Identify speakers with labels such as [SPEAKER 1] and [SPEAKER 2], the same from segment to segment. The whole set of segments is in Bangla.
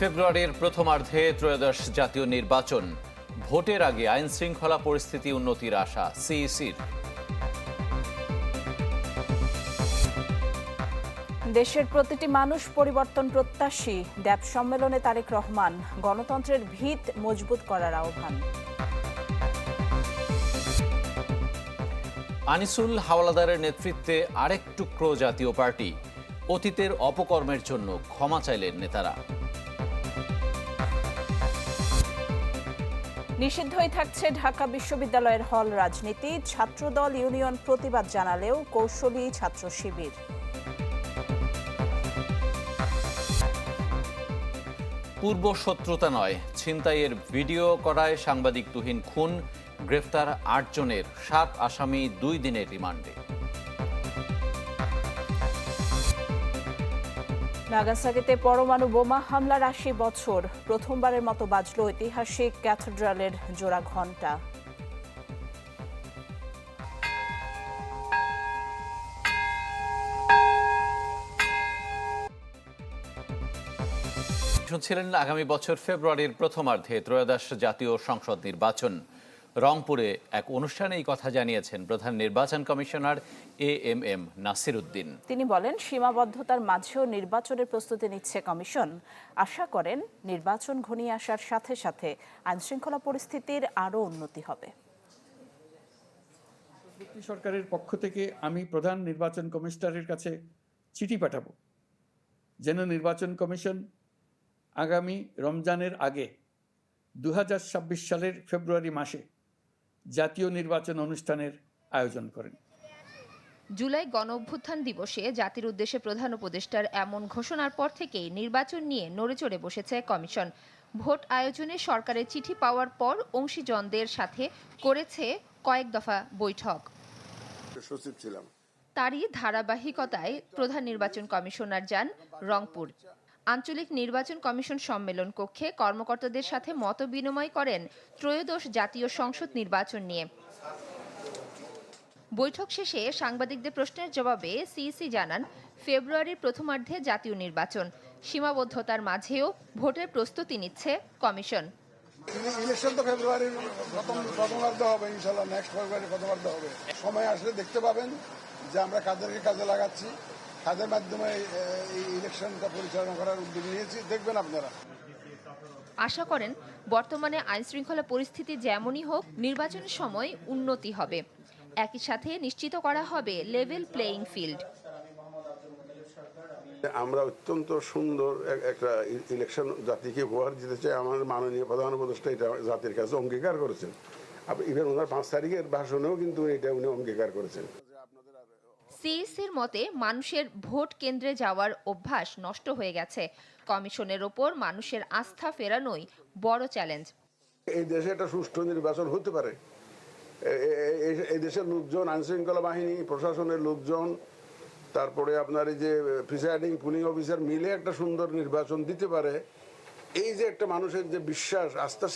[SPEAKER 1] ফেব্রুয়ারির প্রথমার্ধে ত্রয়োদশ জাতীয় নির্বাচন। ভোটের আগে আইন শৃঙ্খলা পরিস্থিতি উন্নতির আশা সিইসির।
[SPEAKER 2] দেশের প্রতিটি মানুষ পরিবর্তন প্রত্যাশী ড্যাব সম্মেলনে তারেক রহমান গণতন্ত্রের ভিত মজবুত করার আহ্বান।
[SPEAKER 1] আনিসুল হাওলাদারের নেতৃত্বে আরেক টুকরো জাতীয় পার্টি। অতীতের অপকর্মের জন্য ক্ষমা চাইলেন নেতারা।
[SPEAKER 2] নিষিদ্ধই থাকছে ঢাকা বিশ্ববিদ্যালয়ের হল রাজনীতি। ছাত্রদল ইউনিয়ন প্রতিবাদ জানালেও কৌশলী ছাত্র শিবির।
[SPEAKER 1] পূর্ব শত্রুতা নয়, ছিনতাইয়ের ভিডিও করায় সাংবাদিক তুহিন খুন, গ্রেফতার আটজনের, সাত আসামি দুই দিনের রিমান্ডে।
[SPEAKER 2] নাগাসাকিতে পরমাণু বোমা হামলার আশি বছর। প্রথমবারের মতো বাজল ঐতিহাসিক ক্যাথেড্রালের জোড়া ঘণ্টা।
[SPEAKER 1] শুনছিলেন আগামী বছর ফেব্রুয়ারির প্রথমার্ধে ত্রয়োদশ জাতীয় সংসদ নির্বাচন। রংপুরে এক অনুষ্ঠানে এই কথা জানিয়েছেন প্রধান নির্বাচন commissioner A M M Nasir Uddin
[SPEAKER 2] তিনি বলেন সীমাবদ্ধতার মাঝেও নির্বাচনের প্রস্তুতি নিচ্ছে কমিশন। আশা করেন নির্বাচন ঘনিয়ে আসার সাথে সাথে আইনশৃঙ্খলা পরিস্থিতির আরও উন্নতি হবে।
[SPEAKER 3] সরকারের পক্ষ থেকে আমি প্রধান নির্বাচন কমিশনারের কাছে চিঠি পাঠাবো। যেন নির্বাচন কমিশন আগামী রমজানের আগে দু হাজার ছাব্বিশ সালের ফেব্রুয়ারি মাসে জাতীয় নির্বাচন অনুষ্ঠানের আয়োজন করেন।
[SPEAKER 4] জুলাই গণ অভ্যুত্থান দিবসে জাতির উদ্দেশ্যে প্রধান উপদেষ্টার এমন ঘোষণার পর থেকেই নির্বাচন নিয়ে নড়েচড়ে বসেছে কমিশন। ভোট আয়োজনে সরকারের চিঠি পাওয়ার পর অংশীজনদের সাথে করেছে কয়েক দফা বৈঠক।
[SPEAKER 5] সচিব ছিলাম।
[SPEAKER 4] তারই ধারাবাহিকতায় প্রধান নির্বাচন কমিশনার যান রংপুর। আঞ্চলিক নির্বাচন কমিশন সম্মেলন কক্ষে কর্মকর্তাদের সাথে মত বিনিময় করেন ত্রয়োদশ জাতীয় সংসদ নির্বাচন নিয়ে। বৈঠক শেষে সাংবাদিকদের প্রশ্নের জবাবে সিইসি জানান, ফেব্রুয়ারির প্রথমার্ধে জাতীয় নির্বাচন। সীমাবদ্ধতার মাঝেও ভোটের প্রস্তুতি নিচ্ছে কমিশন।
[SPEAKER 5] ইলেকশন তো ফেব্রুয়ারির প্রথম প্রথমার্ধ হবে ইনশাল্লাহ নেক্সট ফেব্রুয়ারি প্রথমার্ধ হবে। সময় আসলে দেখতে পাবেন যে আমরা কাদেরকে কাজে লাগাচ্ছি। কাদের মাধ্যমে এই- ইলেকশনটা পরিচালনা করার উদ্যোগ নিয়েছি। দেখবেন আপনারা।
[SPEAKER 4] আশা করেন বর্তমানে আইনশৃঙ্খলা পরিস্থিতি যেমনই হোক নির্বাচনের সময় উন্নতি হবে। একই সাথে নিশ্চিত করা হবে লেভেল প্লেয়িং ফিল্ড
[SPEAKER 6] আমরা অত্যন্ত সুন্দর একটা ইলেকশন জাতিকে উপহার দিতে চাই। আমাদের মাননীয় প্রধান উপদেষ্টা এটা জাতির কাছে অঙ্গীকার করেছেন। ইভেন ওনার পাঁচ তারিখের ভাষণেও কিন্তু এটা উনি অঙ্গীকার করেছেন।
[SPEAKER 4] সিইসির মতে মানুষের ভোট কেন্দ্রে যাওয়ার অভ্যাস নষ্ট হয়ে গেছে। কমিশনের ওপর মানুষের আস্থা ফেরানোই বড় চ্যালেঞ্জ।
[SPEAKER 6] এই দেশে একটা সুষ্ঠু নির্বাচন হতে পারে। এই দেশের লোকজন আইনশৃঙ্খলা বাহিনী প্রশাসনের লোকজন তারপরে আপনার এই যে প্রিসাইডিং পুলিং অফিসার মিলে একটা সুন্দর নির্বাচন দিতে পারে। এই যে একটা মানুষের যে বিশ্বাস আস্থা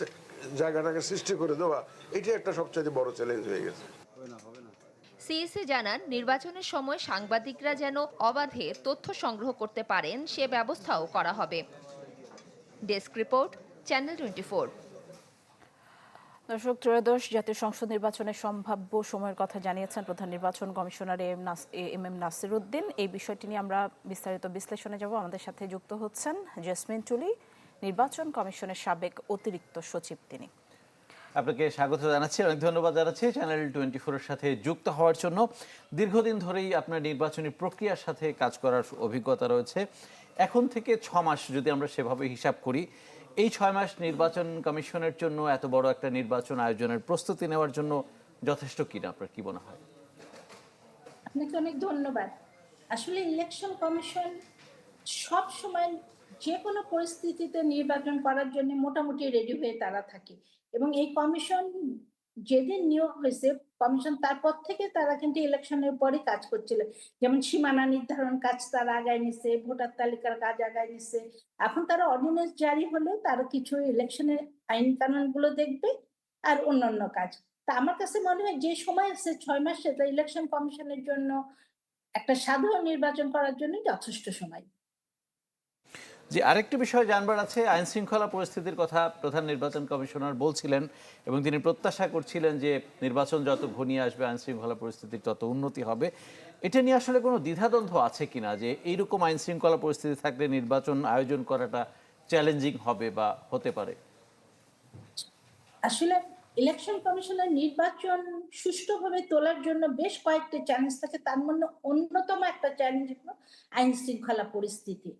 [SPEAKER 6] জায়গাটাকে সৃষ্টি করে দেওয়া এটা একটা সবচেয়ে বড় চ্যালেঞ্জ হয়ে গেছে।
[SPEAKER 4] সিইসি জানান, নির্বাচনের সময় সাংবাদিকরা যেন অবাধে তথ্য সংগ্রহ করতে পারেন, সে ব্যবস্থাও করা হবে। ডেস্ক রিপোর্ট, চ্যানেল টোয়েন্টি
[SPEAKER 2] দর্শক, ত্রয়োদশ জাতীয় সংসদ নির্বাচনের সম্ভাব্য সময়ের কথা জানিয়েছেন প্রধান নির্বাচন commissioner M M M Nasir Uddin এই বিষয়টি নিয়ে আমরা বিস্তারিত বিশ্লেষণে যাব। আমাদের সাথে যুক্ত হচ্ছেন জেসমিন টুলি, নির্বাচন কমিশনের সাবেক অতিরিক্ত সচিব তিনি।
[SPEAKER 1] আপনাকে স্বাগত জানাচ্ছি, অনেক ধন্যবাদ জানাচ্ছি চ্যানেল টোয়েন্টি ফোরের সাথে যুক্ত হওয়ার জন্য। দীর্ঘদিন ধরেই আপনার নির্বাচনী প্রক্রিয়ার সাথে কাজ করার অভিজ্ঞতা রয়েছে। এখন থেকে ছ মাস যদি আমরা সেভাবে হিসাব করি, এই ছয় মাস নির্বাচন কমিশনের জন্য এত বড় একটা নির্বাচন আয়োজনের প্রস্তুতি নেওয়ার জন্য যথেষ্ট কিনা, আপনার কি মনে হয়?
[SPEAKER 7] আপনাকে অনেক ধন্যবাদ। আসলে ইলেকশন কমিশন সব সময় যে কোনো পরিস্থিতিতে নির্বাচন করার জন্য মোটামুটি রেডি হয়ে তারা থাকে। এবং এই কমিশন যেদিন নিয়োগ হয়েছে, কমিশন তারপর থেকে তারা কিন্তু ইলেকশনের পরে কাজ করছিল। যেমন সীমানা নির্ধারণ কাজ তারা আগায় নিছে, ভোটার তালিকার কাজ আগায় নিছে। এখন তারা অর্ডিন্যান্স জারি হলে তারা কিছু ইলেকশনের আইন কানুনগুলো দেখবে আর অন্যান্য কাজ। তা আমার কাছে মনে হয় যে সময় আছে ছয় মাস সেটা ইলেকশন কমিশনের জন্য একটা সাধারণ নির্বাচন করার জন্য যথেষ্ট সময়।
[SPEAKER 1] যে আরেকটি বিষয় জানবার আছে। আইন শৃঙ্খলা পরিস্থিতির কথা প্রধান নির্বাচন কমিশনার বলছিলেন এবং তিনি প্রত্যাশা করছিলেন যে নির্বাচন যত ঘনিয়ে আসবে, আইন শৃঙ্খলা পরিস্থিতির তত উন্নতি হবে। এটা নিয়ে আসলে কোনো দ্বিধাদ্বন্দ্ব আছে কিনা যে এইরকম আইন শৃঙ্খলা পরিস্থিতি থাকলে নির্বাচন আয়োজন করাটা চ্যালেঞ্জিং হবে বা হতে পারে?
[SPEAKER 7] আসলে ইলেকশন কমিশনের নির্বাচন সুষ্ঠুভাবে তোলার জন্য বেশ কয়েকটি চ্যালেঞ্জ থাকে। তার মধ্যে অন্যতম একটা চ্যালেঞ্জ হলো আইন শৃঙ্খলা পরিস্থিতি।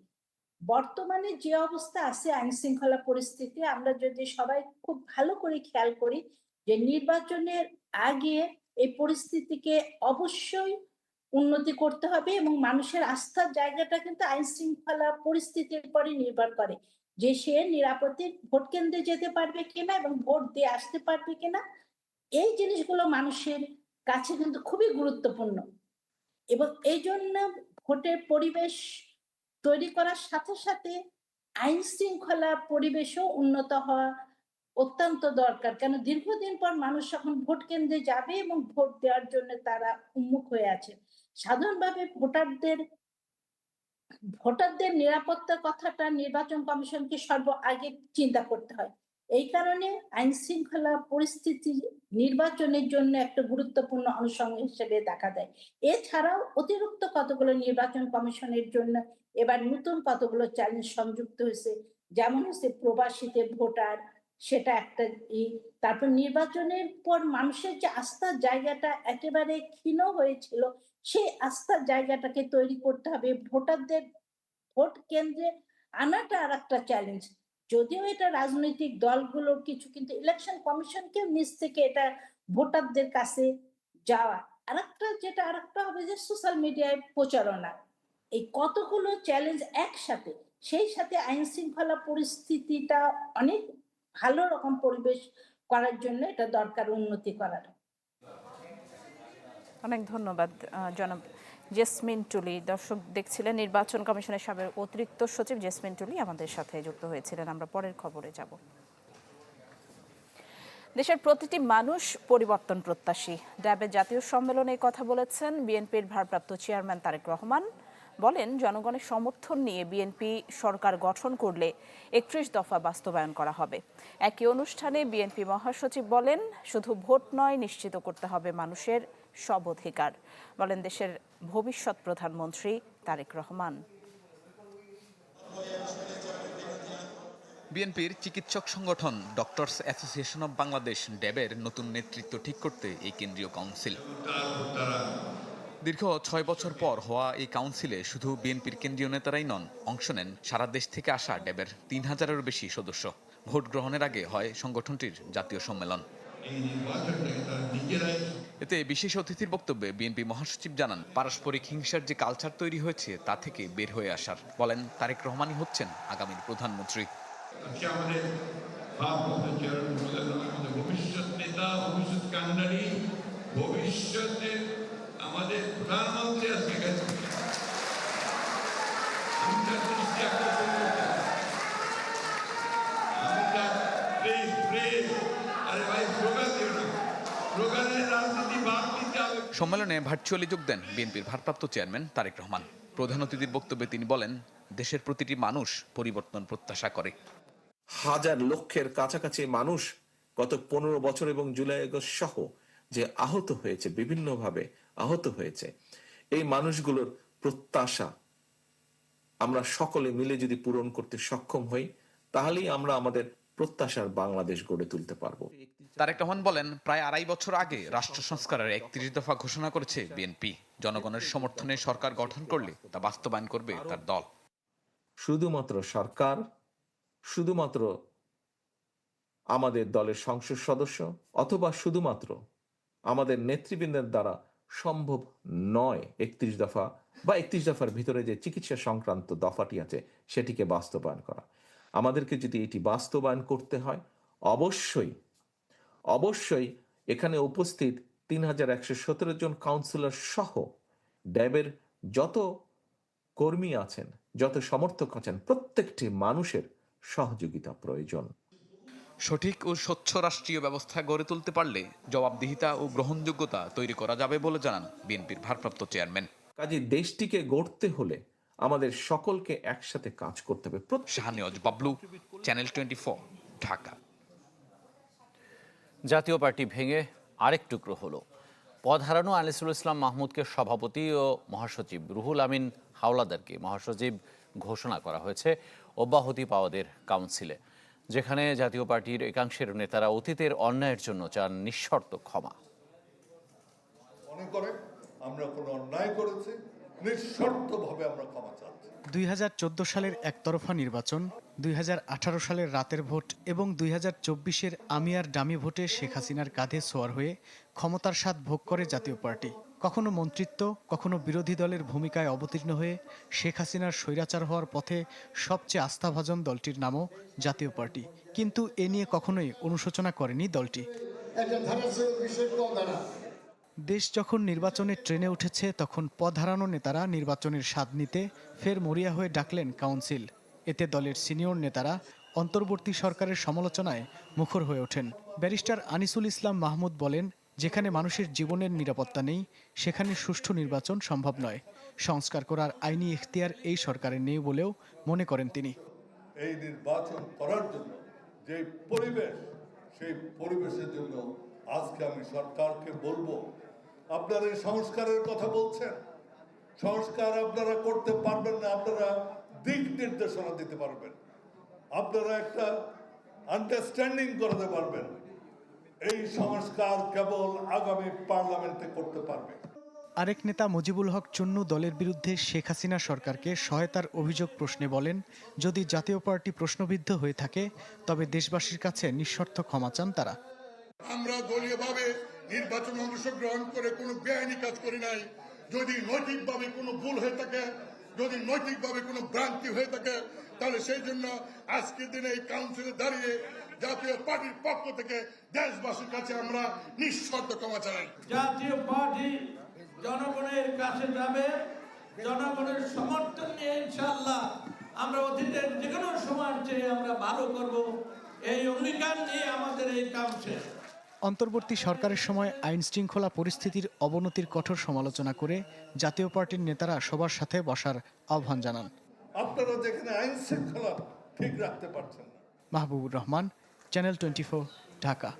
[SPEAKER 7] বর্তমানে যে অবস্থা আছে আইন শৃঙ্খলা পরিস্থিতি, আমরা যদি সবাই খুব ভালো করে খেয়াল করি যে নির্বাচনের আগে এই পরিস্থিতিকে অবশ্যই উন্নতি করতে হবে এবং মানুষের আস্থার জায়গাটা কিন্তু আইন শৃঙ্খলা পরিস্থিতির পরে নির্ভর করে যে সে নিরাপদে ভোট কেন্দ্রে যেতে পারবে কিনা এবং ভোট দিয়ে আসতে পারবে কিনা, এই জিনিসগুলো মানুষের কাছে কিন্তু খুবই গুরুত্বপূর্ণ। এবং এই জন্য ভোটের পরিবেশ তৈরি করার সাথে সাথে আইন শৃঙ্খলা পরিবেশও উন্নত হওয়া অত্যন্ত দরকার। কেন? দীর্ঘদিন পর মানুষ যখন ভোট কেন্দ্রে যাবে এবং ভোট দেওয়ার জন্য তারা উন্মুখ হয়ে আছে। সাধারণভাবে ভোটারদের ভোটারদের নিরাপত্তার কথাটা নির্বাচন কমিশনকে সর্ব আগে চিন্তা করতে হয়। এই কারণে আইন শৃঙ্খলা পরিস্থিতি নির্বাচনের জন্য একটা গুরুত্বপূর্ণ অনুষঙ্গ হিসেবে দেখা দেয়। এছাড়াও অতিরিক্ত কতগুলো নির্বাচন কমিশনের জন্য এবার নতুন কতগুলো চ্যালেঞ্জ সংযুক্ত হয়েছে, যেমন হচ্ছে প্রবাসীতে ভোটার, সেটা একটা ই, তারপর নির্বাচনের পর মানুষের যে আস্থার জায়গাটা একেবারে ক্ষীণ হয়েছিল, সেই আস্থার জায়গাটাকে তৈরি করতে হবে, ভোটারদের ভোট কেন্দ্রে আনাটা আর একটা চ্যালেঞ্জ যদিও এটা রাজনৈতিক দলগুলোর কিছু, কিন্তু ইলেকশন কমিশনকেও নিচ থেকে এটা ভোটারদের কাছে যাওয়া। আরেকটা যেটা আরেকটা হবে যে সোশ্যাল মিডিয়ায় প্রচারণা। এই কতগুলো চ্যালেঞ্জ একসাথে, সেই সাথে আইন শৃঙ্খলা পরিস্থিতিটা অনেক ভালো রকম পরিবেশ করার জন্য এটা দরকার উন্নতি করার।
[SPEAKER 2] অনেক ধন্যবাদ জনাব জেসমিন টুলি। দর্শক দেখছিলেন, নির্বাচন কমিশনের সাবেক অতিরিক্ত সচিব জেসমিন টুলি আমাদের সাথে যুক্ত হয়েছিলেন। আমরা পরের খবরে যাব। দেশের প্রতিটি মানুষ পরিবর্তন প্রত্যাশী। ড্যাবের জাতীয় সম্মেলনে কথা বলেছেন বিএনপির ভারপ্রাপ্ত চেয়ারম্যান তারেক রহমান। বলেন, জনগণের সমর্থন নিয়ে বিএনপি সরকার গঠন করলে একত্রিশ দফা বাস্তবায়ন করা হবে। একই অনুষ্ঠানে বিএনপি মহাসচিব বলেন, শুধু ভোট নয়, নিশ্চিত করতে হবে মানুষের সব অধিকার। বলেন, দেশের ভবিষ্যৎ প্রধানমন্ত্রী তারেক রহমান।
[SPEAKER 8] বিএনপির চিকিৎসক সংগঠন ডক্টরস অ্যাসোসিয়েশন অব বাংলাদেশ ড্যাবের নতুন নেতৃত্ব ঠিক করতে এই কেন্দ্রীয় কাউন্সিল। দীর্ঘ ছয় বছর পর হওয়া এই কাউন্সিলে শুধু বিএনপির কেন্দ্রীয় নেতারাই নন অংশ নেন সারা দেশ থেকে আসা ড্যাবের তিন হাজারেরও বেশি সদস্য। ভোট গ্রহণের আগে হয় সংগঠনটির জাতীয় সম্মেলন। এতে বিশেষ অতিথির বক্তব্যে বিএনপি মহাসচিব জানান পারস্পরিক হিংসার যে কালচার তৈরি হয়েছে তা থেকে বের হয়ে আসার বলেন তারেক রহমানই হচ্ছেন আগামীর প্রধানমন্ত্রী।
[SPEAKER 9] ভবিষ্যৎ নেতা ভবিষ্যৎ কান্ডারি ভবিষ্যতে আমাদের প্রধানমন্ত্রী আজকে গেছে আমি তার দৃষ্টি আকর্ষণ করতে আমি তার প্রেম প্রেম। আরে ভাই স্লোগান দিও না। স্লোগানের রাজনীতি বাদ দিতে হবে।
[SPEAKER 8] সম্মেলনে ভার্চুয়ালি যোগ দেন বিএনপির ভারপ্রাপ্ত চেয়ারম্যান তারেক রহমান। প্রধান অতিথির বক্তব্যে তিনি বলেন দেশের প্রতিটি মানুষ পরিবর্তন প্রত্যাশা করে।
[SPEAKER 10] হাজার লক্ষের কাছাকাছি মানুষ গত পনেরো বছর এবং জুলাই আগস্ট সহ যে আহত হয়েছে বিভিন্নভাবে আহত হয়েছে। এই মানুষগুলোর প্রত্যাশা আমরা সকলে মিলে যদি পূরণ করতে সক্ষম হই তাহলেই আমরা আমাদের প্রত্যাশার বাংলাদেশ গড়ে তুলতে পারব।
[SPEAKER 8] তারেক রহমান বলেন প্রায় আড়াই বছর আগে রাষ্ট্র সংস্কারের একত্রিশ দফা ঘোষণা করেছে বিএনপি। জনগণের সমর্থনে সরকার গঠন করলে তা বাস্তবায়ন করবে তার দল।
[SPEAKER 10] শুধুমাত্র সরকার শুধুমাত্র আমাদের দলের সংসদ সদস্য অথবা শুধুমাত্র আমাদের নেতৃবৃন্দের দ্বারা সম্ভব নয় একত্রিশ দফা বা একত্রিশ দফার ভিতরে যে চিকিৎসা সংক্রান্ত দফাটি আছে সেটিকে বাস্তবায়ন করা। আমাদেরকে যদি এটি বাস্তবায়ন করতে হয়, অবশ্যই অবশ্যই এখানে উপস্থিত তিন হাজার একশো সতেরো জন কাউন্সিলর সহ ড্যাবের যত কর্মী আছেন, যত সমর্থক আছেন, প্রত্যেকটি মানুষের সহযোগিতা প্রয়োজন।
[SPEAKER 8] সঠিক ও স্বচ্ছ রাষ্ট্রীয় ব্যবস্থা গড়ে তুলতে পারলে জবাবদিহিতা ও গ্রহণযোগ্যতা তৈরি করা যাবে বলে জানান বিএনপির ভারপ্রাপ্ত চেয়ারম্যান।
[SPEAKER 10] কাজে দেশটিকে গড়তে হলে আমাদের সকলকে একসাথে কাজ করতে হবে।
[SPEAKER 8] Shahaniaz Bablu channel twenty Dhaka.
[SPEAKER 1] জাতীয় পার্টি ভেঙে আরেক টুকরো হলো। পদ হারানো আনিসুল ইসলাম মাহমুদকে সভাপতি ও মহাসচিব রুহুল আমিন হাওলাদারকে মহাসচিব ঘোষণা করা হয়েছে অব্যাহতি পাওয়াদের কাউন্সিলে। যেখানে জাতীয় পার্টির একাংশের নেতারা অতীতের অন্যায়ের জন্য চান নিঃশর্ত ক্ষমা।
[SPEAKER 11] মনে করে আমরা কোনো অন্যায় করেছি নিঃশর্তভাবে আমরা ক্ষমা চাচ্ছি।
[SPEAKER 12] দুই সালের একতরফা নির্বাচন দুই হাজার আঠারো সালের রাতের ভোট এবং দুই হাজার চব্বিশের আমিয়ার ডামি ভোটে শেখ হাসিনার কাঁধে সোয়ার হয়ে ক্ষমতার স্বাদ ভোগ করে জাতীয় পার্টি। কখনো মন্ত্রিত্ব কখনো বিরোধী দলের ভূমিকায় অবতীর্ণ হয়ে শেখ হাসিনার স্বৈরাচার হওয়ার পথে সবচেয়ে আস্থাভাজন দলটির নামও জাতীয় পার্টি। কিন্তু এ নিয়ে কখনোই অনুশোচনা করেনি দলটি। দেশ যখন নির্বাচনের ট্রেনে উঠেছে তখন পদ হারানো নেতারা নির্বাচনের স্বাদ নিতে ফের মরিয়া হয়ে ডাকলেন কাউন্সিল। এতে দলের সিনিয়র নেতারা অন্তর্বর্তী সরকারের সমালোচনায় মুখর হয়ে ওঠেন। ব্যারিস্টার আনিসুল ইসলাম মাহমুদ বলেন যেখানে মানুষের জীবনের নিরাপত্তা নেই, সেখানে সুষ্ঠু নির্বাচন সম্ভব নয়। সংস্কার করার আইনি এখতিয়ার এই সরকারের নেই বলেও মনে করেন তিনি।
[SPEAKER 11] এই নির্বাচন করার জন্য যে পরিবেশ, সেই পরিবেশের জন্য আজকে আমি সরকারকে বলব, আপনারা এই সংস্কারের কথা বলছেন। সংস্কার আপনারা করতে পারবেন না, আপনারা দিক নির্দেশনা দিতে পারবেন। আপনারা একটা আন্ডারস্ট্যান্ডিং করতে পারবেন। এই সংস্কার কেবল আগামী পার্লামেন্টে করতে পারবে।
[SPEAKER 12] আরেক নেতা মুজিবুল হক চুন্নু দলের বিরুদ্ধে শেখ হাসিনা সরকারকে সহায়তার অভিযোগ প্রশ্নে বলেন যদি জাতীয় পার্টি প্রশ্নবিদ্ধ হয়ে থাকে তবে দেশবাসীর কাছে নিঃশর্ত ক্ষমা চান তারা।
[SPEAKER 11] আমরা দলীয়ভাবে নির্বাচন অংশগ্রহণ করে কোনো বেআইনি কাজ করি নাই। যদি নৈতিকভাবে কোনো ভুল হয়ে থাকে যদি নৈতিকভাবে কোনো ভ্রান্তি হয়ে থাকে তাহলে সেই জন্য আজকের দিনে এই কাউন্সিলে দাঁড়িয়ে জাতীয় পার্টির পক্ষ থেকে দেশবাসীর কাছে আমরা নিঃশর্ত ক্ষমা চাই।
[SPEAKER 9] জাতীয় পার্টি জনগণের কাছে যাবে জনগণের সমর্থন নিয়ে ইনশাল্লাহ আমরা অতীতের যে কোনো সময়ের চেয়ে আমরা ভালো করব। এই অঙ্গীকার নিয়ে আমাদের এই কাম শেষ।
[SPEAKER 12] অন্তর্বর্তী সরকারের সময় আইন শৃঙ্খলা পরিস্থিতির অবনতির কঠোর সমালোচনা করে জাতীয় পার্টির নেতারা সবার সাথে বসার আহ্বান জানান।
[SPEAKER 11] আপনারা যেখানে আইন শৃঙ্খলা ঠিক রাখতে পারছেন না।
[SPEAKER 12] মাহবুবুর রহমান চ্যানেল টোয়েন্টি ঢাকা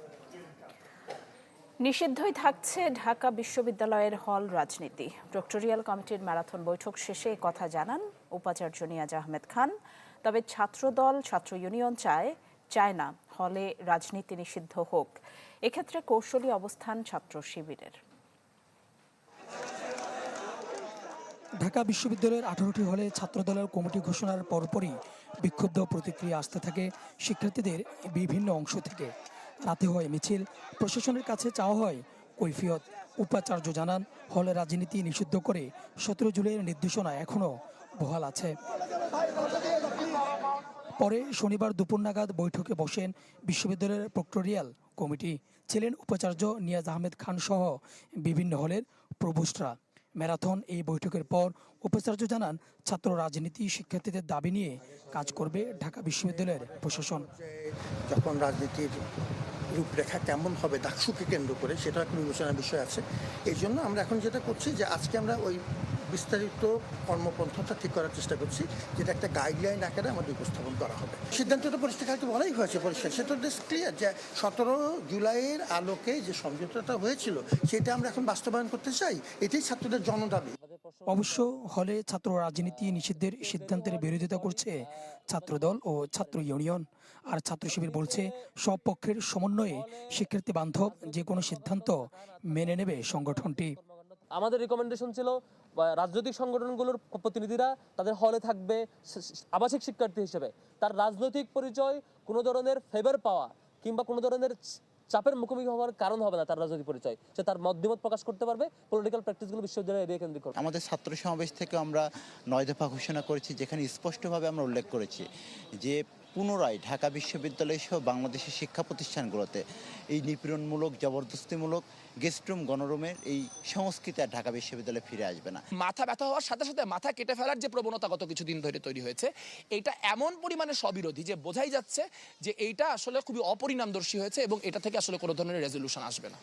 [SPEAKER 2] নিষিদ্ধই থাকছে ঢাকা বিশ্ববিদ্যালয়ের হল রাজনীতি। প্রক্টোরিয়াল কমিটির ম্যারাথন বৈঠক শেষে কথা জানান উপাচার্য নিয়াজ আহমেদ খান। তবে ছাত্রদল, ছাত্র ইউনিয়ন চায় চায় না হলে রাজনীতি নিষিদ্ধ হোক। এক্ষেত্রে কৌশলী অবস্থান ছাত্র শিবিরের।
[SPEAKER 13] ঢাকা বিশ্ববিদ্যালয়ের আঠারোটি হলে ছাত্রদলের কমিটি ঘোষণার পরপরই বিক্ষুব্ধ প্রতিক্রিয়া আসতে থাকে শিক্ষার্থীদের বিভিন্ন অংশ থেকে। রাতে হয় মিছিল, প্রশাসনের কাছে চাওয়া হয় কৈফিয়ত। উপাচার্য জানান, হলে রাজনীতি নিষিদ্ধ করে সতেরো জুলাইয়ের নির্দেশনা এখনও বহাল আছে। পরে শনিবার দুপুর নাগাদ বৈঠকে বসেন বিশ্ববিদ্যালয়ের প্রক্টোরিয়াল কমিটি। ছিলেন উপাচার্য নিয়াজ আহমেদ খান সহ বিভিন্ন হলের প্রভুষ্টরা ম্যারাথন এই বৈঠকের পর উপাচার্য জানান, ছাত্র রাজনীতি শিক্ষার্থীদের দাবি নিয়ে কাজ করবে ঢাকা বিশ্ববিদ্যালয়ের প্রশাসন।
[SPEAKER 14] যখন রাজনীতির রূপরেখা কেমন হবে ডাকসুকে কেন্দ্র করে সেটা একটা বিবেচনার বিষয় আছে। এই জন্য আমরা এখন যেটা করছি যে আজকে আমরা ওই বিস্তারিত কর্মপন্থাটা ঠিক করার চেষ্টা করছি যেটা একটা গাইডলাইন আকারে আমাদের উপস্থাপন করা হবে। সিদ্ধান্ত তো পরিষ্কার কালকে বলাই হয়েছে পরিষ্কার। সেটা ক্লিয়ার যে সতেরো জুলাইয়ের আলোকে যে সমঝোতাটা হয়েছিল সেটা আমরা এখন বাস্তবায়ন করতে চাই এটাই ছাত্রদের জনদাবি।
[SPEAKER 13] অবশ্য হলে ছাত্র রাজনীতি নিষিদ্ধের সিদ্ধান্তের বিরোধিতা করছে ছাত্রদল ও ছাত্র ইউনিয়ন। আর ছাত্র শিবির বলছে সব পক্ষের সমন্বয়ে শিক্ষার্থী বান্ধব যে কোনো সিদ্ধান্ত মেনে নেবে সংগঠনটি।
[SPEAKER 15] আমাদের রিকমেন্ডেশন ছিল রাজনৈতিক সংগঠনগুলোর প্রতিনিধিরা তাদের হলে থাকবে আবাসিক শিক্ষার্থী হিসেবে। তার রাজনৈতিক পরিচয় কোনো ধরনের ফেভার পাওয়া কিংবা কোনো ধরনের চাপের মুখোমুখি হওয়ার কারণ হবে না তার রাজনৈতিক পরিচয়। সে তার মতামত প্রকাশ করতে পারবে পলিটিক্যাল প্র্যাকটিসগুলো বিশ্ববিদ্যালয়ে এরিয়া কেন্দ্রিক করবে।
[SPEAKER 14] আমাদের ছাত্র সমাবেশ থেকে আমরা নয় দফা ঘোষণা করেছি, যেখানে স্পষ্টভাবে আমরা উল্লেখ করেছি যে পুনরায় ঢাকা বিশ্ববিদ্যালয় সহ বাংলাদেশের শিক্ষা প্রতিষ্ঠানগুলোতে এই নিপীড়নমূলক জবরদস্তিমূলক গেস্ট রুম গণরুমের এই সংস্কৃতি আর ঢাকা বিশ্ববিদ্যালয়ে ফিরে আসবে না।
[SPEAKER 15] মাথা ব্যথা হওয়ার সাথে সাথে মাথা কেটে ফেলার যে প্রবণতা গত কিছুদিন ধরে তৈরি হয়েছে এটা এমন পরিমাণে স্ববিরোধী যে বোঝাই যাচ্ছে যে এইটা আসলে খুবই অপরিণামদর্শী হয়েছে এবং এটা থেকে আসলে কোনো ধরনের রেজলিউশন আসবে না।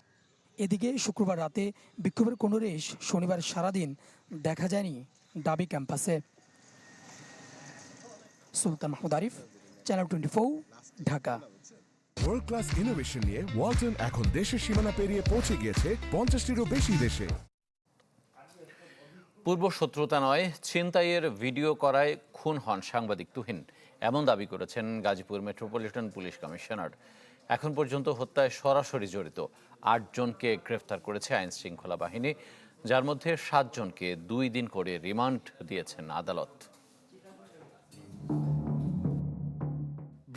[SPEAKER 13] এদিকে শুক্রবার রাতে বিক্ষোভের কোনো রেশ শনিবার সারাদিন দেখা যায়নি ডাবি ক্যাম্পাসে। Sultan Mahmud Arif channel twenty Dhaka
[SPEAKER 16] world class innovation নিয়ে ওয়ালটন এখন দেশের সীমানা পেরিয়ে পৌঁছে গিয়েছে পঞ্চাশটিরও বেশি দেশে।
[SPEAKER 1] পূর্ব শত্রুতা নয় ছিনতাইয়ের ভিডিও করায় খুন হন সাংবাদিক তুহিন। এমন দাবি করেছেন গাজীপুর মেট্রোপলিটন পুলিশ কমিশনার। এখন পর্যন্ত হত্যায় সরাসরি জড়িত আটজনকে গ্রেফতার করেছে আইন শৃঙ্খলা বাহিনী যার মধ্যে সাতজনকে দুই দিন করে রিমান্ড দিয়েছেন আদালত।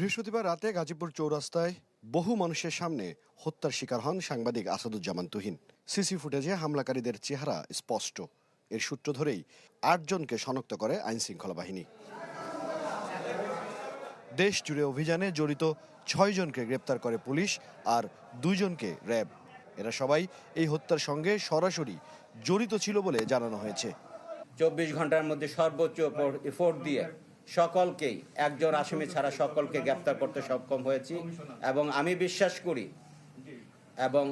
[SPEAKER 17] বৃহস্পতিবার রাতে গাজীপুর চৌরাস্তায় বহু মানুষের সামনে হত্যার শিকার হন সাংবাদিক আসাদুজ্জামান তুহিন। সিসি ফুটেজে হামলাকারীদের চেহারা স্পষ্ট। এর সূত্র ধরেই আটজনকে শনাক্ত করে আইনশৃঙ্খলা বাহিনী। দেশ জুড়ে অভিযানে জড়িত ছয়জনকে গ্রেপ্তার করে পুলিশ আর দুইজনকে র্যাব। এরা সবাই এই হত্যার সঙ্গে সরাসরি জড়িত ছিল বলে জানানো হয়েছে।
[SPEAKER 18] চব্বিশ ঘণ্টার মধ্যে সর্বোচ্চ এফোর্ট দিয়ে সকলকেই একজন আসামি ছাড়া সকলকে গ্রেপ্তার করতে সক্ষম হয়েছি এবং আমি বিশ্বাস করি এবং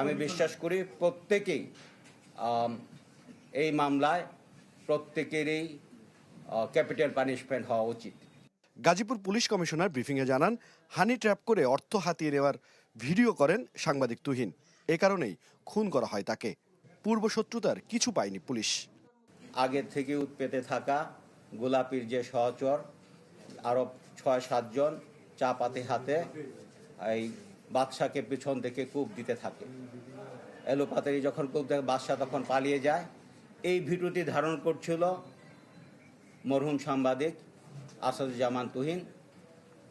[SPEAKER 18] আমি বিশ্বাস করি প্রত্যেকেই এই মামলায় প্রত্যেকেরই ক্যাপিটাল পানিশমেন্ট হওয়া উচিত।
[SPEAKER 17] গাজীপুর পুলিশ কমিশনার ব্রিফিংয়ে জানান হানি ট্র্যাপ করে অর্থ হাতিয়ে নেওয়ার ভিডিও করেন সাংবাদিক তুহিন। এ কারণেই খুন করা হয় তাকে। পূর্ব শত্রুতার কিছু পায়নি পুলিশ।
[SPEAKER 18] আগের থেকে উৎপেতে থাকা গোলাপির যে সহচর আরও ছয় সাতজন চা পাতে হাতে এই বাদশাকে পিছন থেকে কূপ দিতে থাকে। এলোপাতারি যখন কূপ দেখে বাদশাহ তখন পালিয়ে যায়। এই ভিডিওটি ধারণ করছিল মরহুম সাংবাদিক আসাদুজ্জামান তুহিন।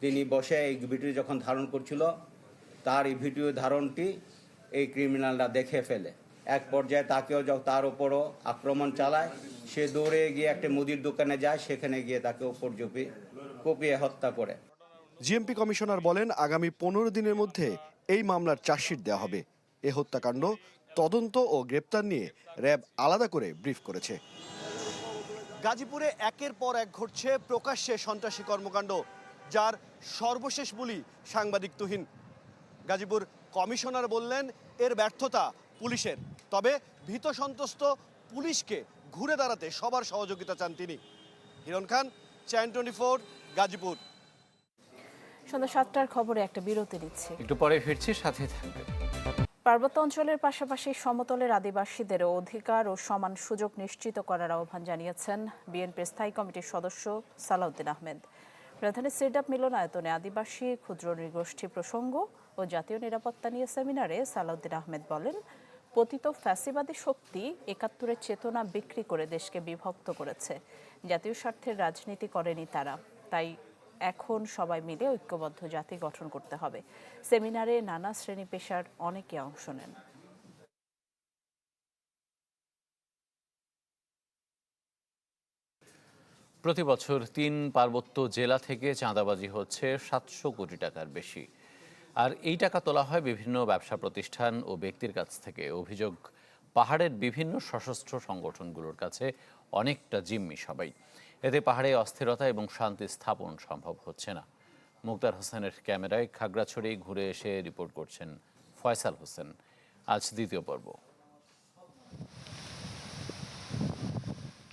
[SPEAKER 18] তিনি বসে এই ভিডিও যখন ধারণ করছিল, তার এই ভিডিও ধারণটি এই ক্রিমিনালরা দেখে ফেলে। এক পর্যায়ে তাকেও তার উপরও আক্রমণ চালায়। সে দৌড়ে গিয়ে একটা মুদির দোকানে যায়, সেখানে গিয়ে তাকে উপর জুপি কুপিয়ে হত্যা করে।
[SPEAKER 17] জিএমপি কমিশনার বলেন, আগামী পনেরো দিনের মধ্যে এই মামলার চার্জশিট দেওয়া হবে। এ হত্যাকাণ্ড তদন্ত ও গ্রেপ্তার নিয়ে র্যাব আলাদা করে ব্রিফ করেছে। গাজীপুরে একের পর এক ঘটছে প্রকাশ্যে সন্ত্রাসী কর্মকাণ্ড, যার সর্বশেষ বলি সাংবাদিক তুহিন। গাজীপুর কমিশনার বললেন, এর ব্যর্থতা পুলিশের। তবে ভীত সন্ত্রস্ত পুলিশকে ঘুরে দাঁড়াতে সবার সহযোগিতা চান তিনি। Hiron Khan channel twenty four Gazipur.
[SPEAKER 2] সন্ধ্যা সাতটার খবরে একটা বিরতি নিচ্ছি।
[SPEAKER 1] একটু পরে ফিরছি সাথে থাকবে
[SPEAKER 2] পার্বত্য অঞ্চলের পাশাপাশি সমতলের আদিবাসীদেরও অধিকার ও সমান সুযোগ নিশ্চিত করার আহ্বান জানিয়েছেন বিএনপির স্থায়ী কমিটির সদস্য সালাউদ্দিন আহমেদ। রাজধানী সিরডাপ মিলনায়তনে আদিবাসী ক্ষুদ্র নৃগোষ্ঠী প্রসঙ্গ ও জাতীয় নিরাপত্তা নিয়ে সেমিনারে সালাউদ্দিন আহমেদ বলেন পতিত ফ্যাসিবাদী শক্তি একাত্তরের চেতনা বিক্রি করে দেশকে বিভক্ত করেছে। জাতীয় স্বার্থের রাজনীতি করেনি তারা। তাই এখন সবাই মিলে ঐক্যবদ্ধ জাতি গঠন করতে হবে। সেমিনারে নানা শ্রেণি পেশার অনেকে অংশ নেন।
[SPEAKER 1] প্রতি বছর তিন পার্বত্য জেলা থেকে চাঁদাবাজি হচ্ছে সাতশো কোটি টাকার বেশি। আর এই টাকা তোলা হয় বিভিন্ন ব্যবসা প্রতিষ্ঠান ও ব্যক্তির কাছ থেকে। অভিযোগ, পাহাড়ের বিভিন্ন সশস্ত্র সংগঠনগুলোর কাছে অনেকটা জিম্মি সবাই। এতে পাহাড়ে অস্থিরতা এবং শান্তি স্থাপন সম্ভব হচ্ছে না। মুক্তার হোসেনের ক্যামেরায় খাগড়াছড়ি ঘুরে এসে রিপোর্ট করছেন ফয়সাল হোসেন। আজ দ্বিতীয় পর্ব।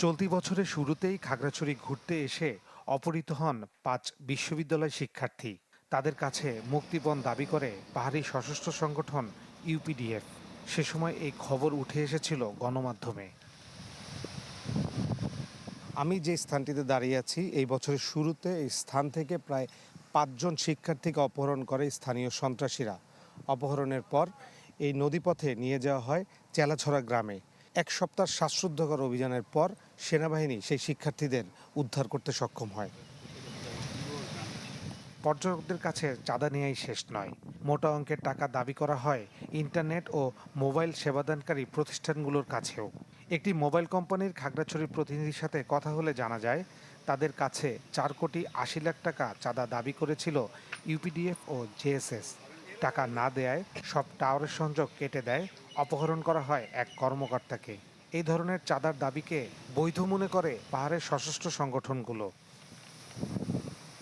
[SPEAKER 19] চলতি বছরের শুরুতেই খাগড়াছড়ি ঘুরতে এসে অপহৃত হন পাঁচ বিশ্ববিদ্যালয় শিক্ষার্থী। তাদের কাছে মুক্তিপণ দাবি করে পাহাড়ি সশস্ত্র সংগঠন ইউপিডিএফ। সে সময় এই খবর উঠে এসেছিল গণমাধ্যমে। আমি যে স্থানটিতে দাঁড়িয়ে আছি, এই বছরের শুরুতে এই স্থান থেকে প্রায় পাঁচজন শিক্ষার্থীকে অপহরণ করে স্থানীয় সন্ত্রাসীরা। অপহরণের পর এই নদীপথে নিয়ে যাওয়া হয় চেলাছড়া গ্রামে। এক সপ্তাহ শ্বাসরুদ্ধকর অভিযানের পর সেনাবাহিনী সেই শিক্ষার্থীদের উদ্ধার করতে সক্ষম হয়। পর্যটকদের কাছে চাঁদা নেয়াই শেষ নয়। মোটা অঙ্কের টাকা দাবি করা হয় ইন্টারনেট ও মোবাইল সেবাদানকারী প্রতিষ্ঠানগুলোর কাছেও। একটি মোবাইল কোম্পানির খাগড়াছড়ির প্রতিনিধির সাথে কথা হলে জানা যায়, তাদের কাছে চার কোটি আশি লাখ টাকা চাঁদা দাবি করেছিল ইউপিডিএফ ও জেএসএস। টাকা না দেয়ায় সব টাওয়ারের সংযোগ কেটে দেয়, অপহরণ করা হয় এক কর্মকর্তাকে। এই ধরনের চাঁদার দাবিকে বৈধ মনে করে পাহাড়ের সশস্ত্র সংগঠনগুলো।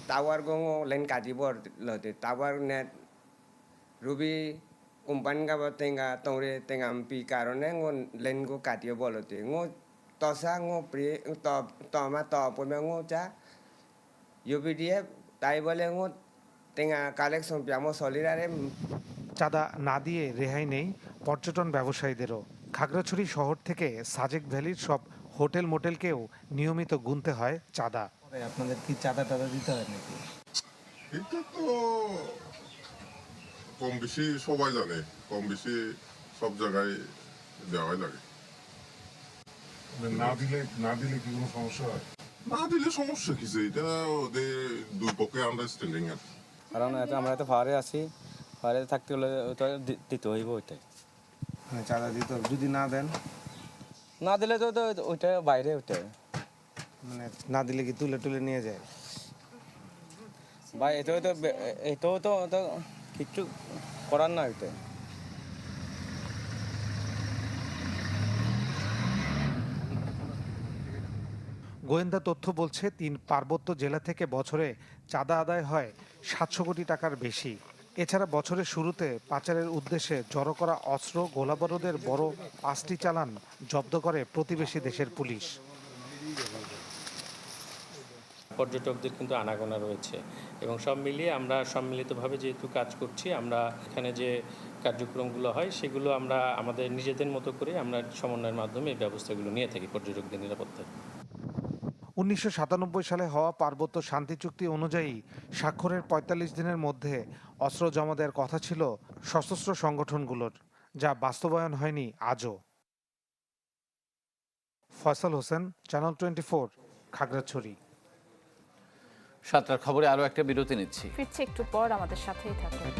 [SPEAKER 20] টাওয়ার গো লেন কাটিবর লতে টাওয়ার নেট রুবি কোম্পানি গাবা তেঙ্গা তংরে তেঙ্গা পি কারণে ngো লেন গো কাটিও বলতে ngো তসা ngো প্রি ত তমা ত পমে ngো চা UPDF তাই বলে ngut tenga collection piamo solidare
[SPEAKER 19] চাঁদা না দিয়ে রেহাই নেই পর্যটন ব্যবসায়ীদেরও। খাগড়াছড়ি শহর থেকে সাজেক ভ্যালির সব হোটেল মোটেলকেও নিয়মিত গুনতে হয় চাঁদা।
[SPEAKER 21] আপনাদের কি চাঁদা টাদা দিতে হয় নাকি?
[SPEAKER 22] এটা তো কম বেশি সবাই জানে। কম বেশি সব জায়গায় দেওয়াই লাগে। না দিলে না দিলে কি কোনো সমস্যা হয়? না দিলে সমস্যা কিছু এটা ওদের দুই পক্ষে আন্ডারস্ট্যান্ডিং আছে।
[SPEAKER 21] কারণ আমরা তো পাহাড়ে আছি। পাহাড়ে থাকতে হলে ওটা দিতে হইব ওইটাই। মানে চাঁদা দিতে হবে। যদি না দেন? না দিলে তো তো ওইটা বাইরে ওইটাই। মানে না দিলে কি তুলে তুলে নিয়ে যায়? ভাই এটাও তো এটাও তো তো কিচ্ছু করার না ওইটা
[SPEAKER 19] গোয়েন্দা তথ্য বলছে তিন পার্বত্য জেলা থেকে বছরে চাঁদা আদায় হয় সাতশো কোটি টাকার বেশি। এছাড়া বছরের শুরুতে পাচারের উদ্দেশ্যে জড়ো করা অস্ত্র গোলাবারুদের বড় পাঁচটি চালান জব্দ করে প্রতিবেশী দেশের পুলিশ।
[SPEAKER 23] পর্যটকদের কিন্তু আনাগোনা রয়েছে। এবং সব মিলিয়ে আমরা সম্মিলিতভাবে যেহেতু কাজ করছি, আমরা এখানে যে কার্যক্রমগুলো হয়, সেগুলো আমরা আমাদের নিজেদের মতো করে আমরা সমন্বয়ের মাধ্যমে এই ব্যবস্থাগুলো নিয়ে থাকি পর্যটকদের নিরাপত্তায়
[SPEAKER 19] উনিশশো সাতানব্বই সালে হওয়া পার্বত্য শান্তি চুক্তি অনুযায়ী স্বাক্ষরের ৪৫ দিনের মধ্যে অস্ত্র জমা দেওয়ার কথা ছিল সশস্ত্র সংগঠনগুলোর, যা বাস্তবায়ন হয়নি আজও। Faisal Hossain channel twenty four Khagrachari.
[SPEAKER 1] সাতটার খবরে আরও একটা বিরতি নিচ্ছি।
[SPEAKER 2] ফিরছে একটু পর আমাদের সাথেই থাকুন।